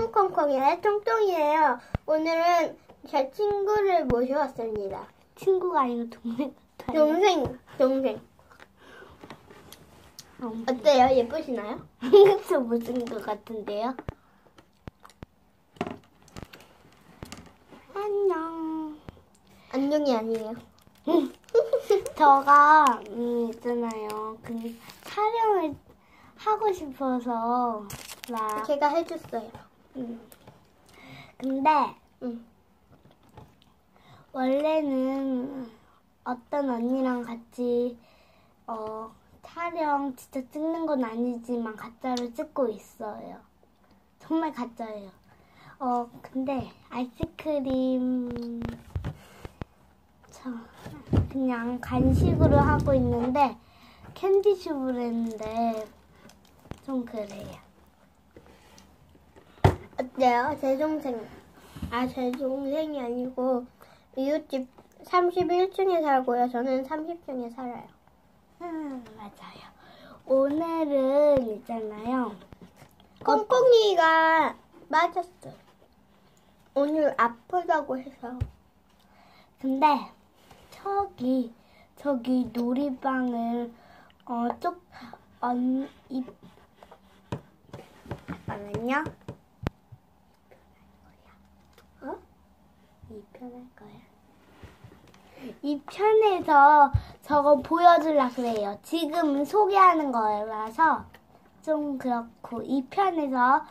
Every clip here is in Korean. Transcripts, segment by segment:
콩콩콩이의 똥똥이에요. 오늘은 제 친구를 모셔왔습니다. 친구가 아니고 동생 같아요. 동생, 동생. 음. 어때요? 예쁘시나요? 한국서 무슨 것 같은데요? 안녕. 안녕이 아니에요. 저가 음 있잖아요. 그 촬영을 하고 싶어서 막 제가 해줬어요. 음. 근데 응. 원래는 어떤 언니랑 같이 어 촬영 진짜 찍는 건 아니지만 가짜로 찍고 있어요. 정말 가짜예요. 어 근데 아이스크림 저 그냥 간식으로 하고 있는데 캔디숍을 했는데 좀 그래요. 어때요? 제 동생. 아, 제 동생이 아니고 이웃집 31층에 살고요. 저는 30층에 살아요. 음 맞아요. 오늘은 있잖아요. 콩콩이가 맞았어요. 오늘 아프다고 해서. 근데 저기 저기 놀이방을 어쪽언이 잠깐만요. 2편 할 거야. 2편에서 저거 보여주려고 그래요. 지금 소개하는 거라서 좀 그렇고 2편에서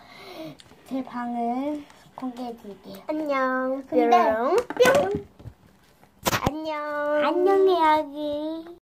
제 방을 공개해 드릴게요. 안녕. 근데 뿅. 안녕. 안녕 이야기.